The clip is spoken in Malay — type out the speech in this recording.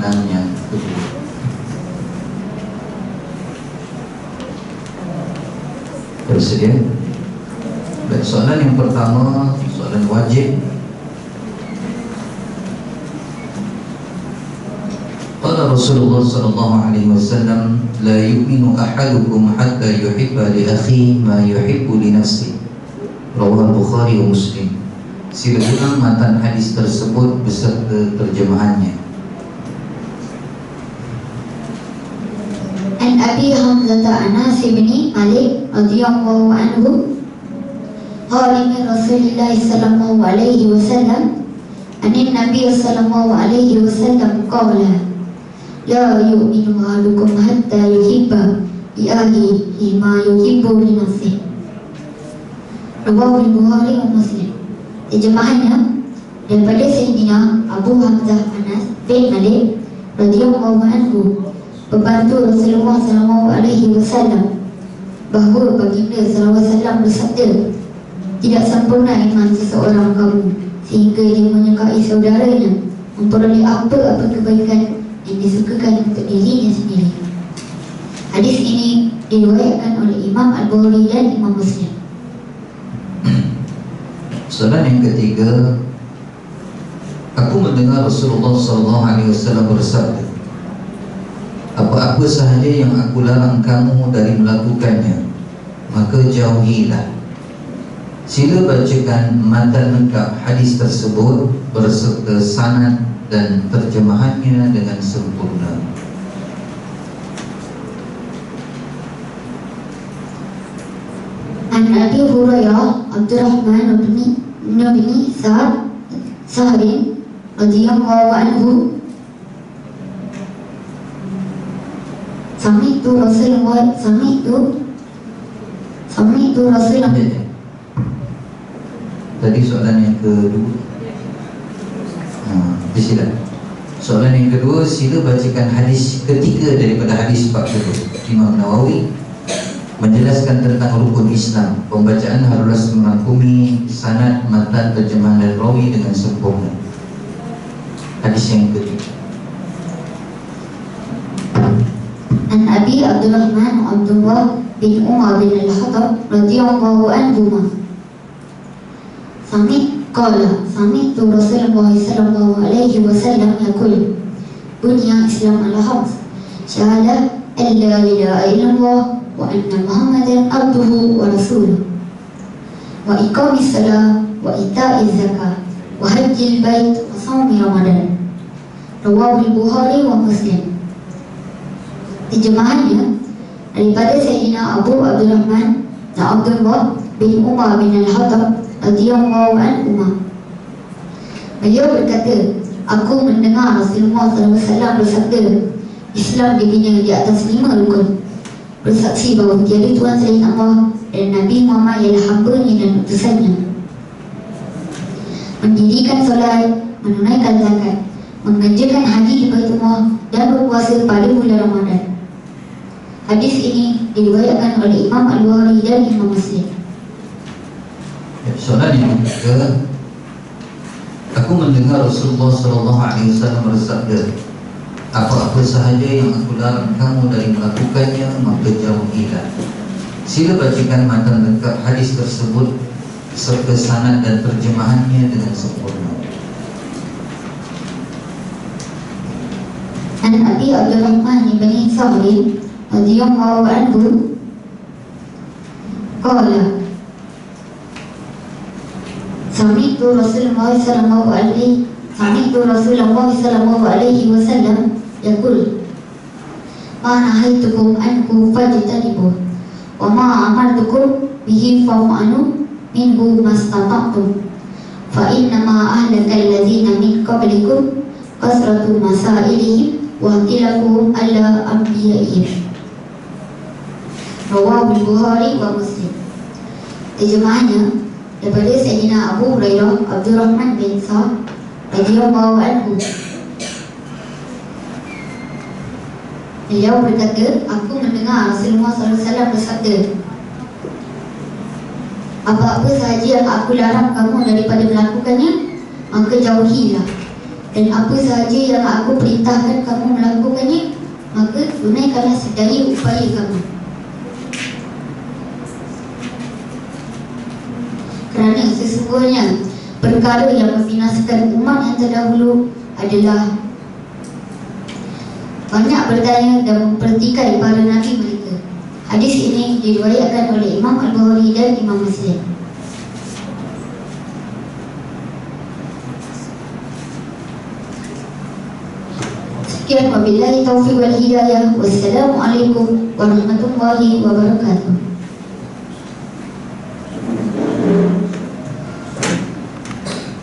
kedua Bersedia? Baik, soalan yang pertama Soalan wajib Qala Rasulullah sallallahu alaihi wasallam la yu'minu ahadukum hatta yuhibba li akhi ma yuhibbu li nafsi. Rawah Bukhari wa Muslim. Sila ulang matan hadis tersebut beserta terjemahannya. عن أبي حمزة أناس بن مالك رضي الله عنه قال من رسول الله صلى الله عليه وسلم أن النبي صلى الله عليه وسلم قال لا يؤمن أحدكم حتى يحب لأهله ما يحب لنفسه رواه البخاري ومسلم Terjemahannya daripada Sayyidina Abu Hamzah Anas bin Malik radhiyallahu anhu pembantu Rasulullah sallallahu alaihi wasallam bahawa baginda sallallahu alaihi wasallam bersabda tidak sempurna iman seseorang kamu sehingga dia menyukai saudaranya memperoleh apa-apa kebaikan yang disukakan untuk dirinya sendiri. Hadis ini diriwayatkan oleh Imam Al-Bukhari dan Imam Muslim. Soalan yang ketiga Aku mendengar Rasulullah SAW bersabda apa-apa sahaja yang aku larang kamu dari melakukannya maka jauhilah. Sila bacakan matan lengkap hadis tersebut berserta sanad dan terjemahannya dengan sempurna. An Abi Hurairah Abdul Rahman bin Nabi Sa'ad Sahabin radhiyallahu anhu sami itu Rasulullah. sami itu. sami itu Rasulullah. tadi soalan yang kedua ha, silap soalan yang kedua sila bacakan hadis ketiga daripada hadis 40 Imam Nawawi menjelaskan tentang rukun Islam pembacaan harus mengakumi sanad matan terjemahan dan rawi dengan sempurna hadis yang ketiga عن أبي عبد الرحمن عبد الله بن عمر بن الخطاب رضي الله عنهما. سمعت قال سمعت رسول الله صلى الله عليه وسلم يقول بني الإسلام على خمس شهادة أن لا إله إلا الله وأن محمدا عبده ورسوله وإقام الصلاة وإيتاء الزكاة وحج البيت وصوم رمضان. رواه البخاري ومسلم. Terjemahannya daripada Sayyidina Abu Abdul Rahman Abdullah bin Umar bin Al-Hattab radhiyallahu anhu. Beliau berkata, aku mendengar Rasulullah SAW bersabda, Islam dibina di atas lima rukun. Bersaksi bahawa tiada Tuhan selain Allah dan Nabi Muhammad ialah hamba-Nya dan utusannya. Mendirikan solat, menunaikan zakat, mengerjakan haji di Baitullah dan berpuasa pada bulan Ramadan. Hadis ini diriwayatkan oleh Imam Al-Bukhari dan Imam Muslim. Ya, Soalan yang ketiga Aku mendengar Rasulullah SAW bersabda Apa-apa sahaja yang aku larang kamu dari melakukannya Maka jauhilah Sila bacakan matan lengkap hadis tersebut Serta sanad dan terjemahannya dengan sempurna An Abi Abdul Rahman bin Sa'id radhiyallahu anhu qala Sami'tu Rasulullah sallallahu alaihi Sami'tu Rasulullah sallallahu alaihi wasallam yaqul Ma nahaitukum anhu fajtanibuh wa ma amartukum bihi fa'anu minhu mastata'tum fa inna ma ahlaka alladhina min qablikum kasratu masailihim wa tilafuhum ala anbiya'ihim Rawahu Bukhari wa Muslim Terjemahannya daripada Sayyidina Abu Hurairah Abdul Rahman bin Sa'ad radhiyallahu anhu Beliau berkata, aku mendengar Rasulullah SAW bersabda Apa-apa sahaja yang aku larang kamu daripada melakukannya Maka jauhilah. Dan apa sahaja yang aku perintahkan kamu melakukannya maka tunaikanlah sedaya upaya kamu kerana sesungguhnya perkara yang membinasakan umat yang terdahulu adalah banyak bertanya dan mempertikai para nabi mereka. Hadis ini diriwayatkan oleh Imam Al-Bukhari dan Imam Muslim. Sekian wabillahi taufiq wal hidayah. Wassalamualaikum warahmatullahi wabarakatuh.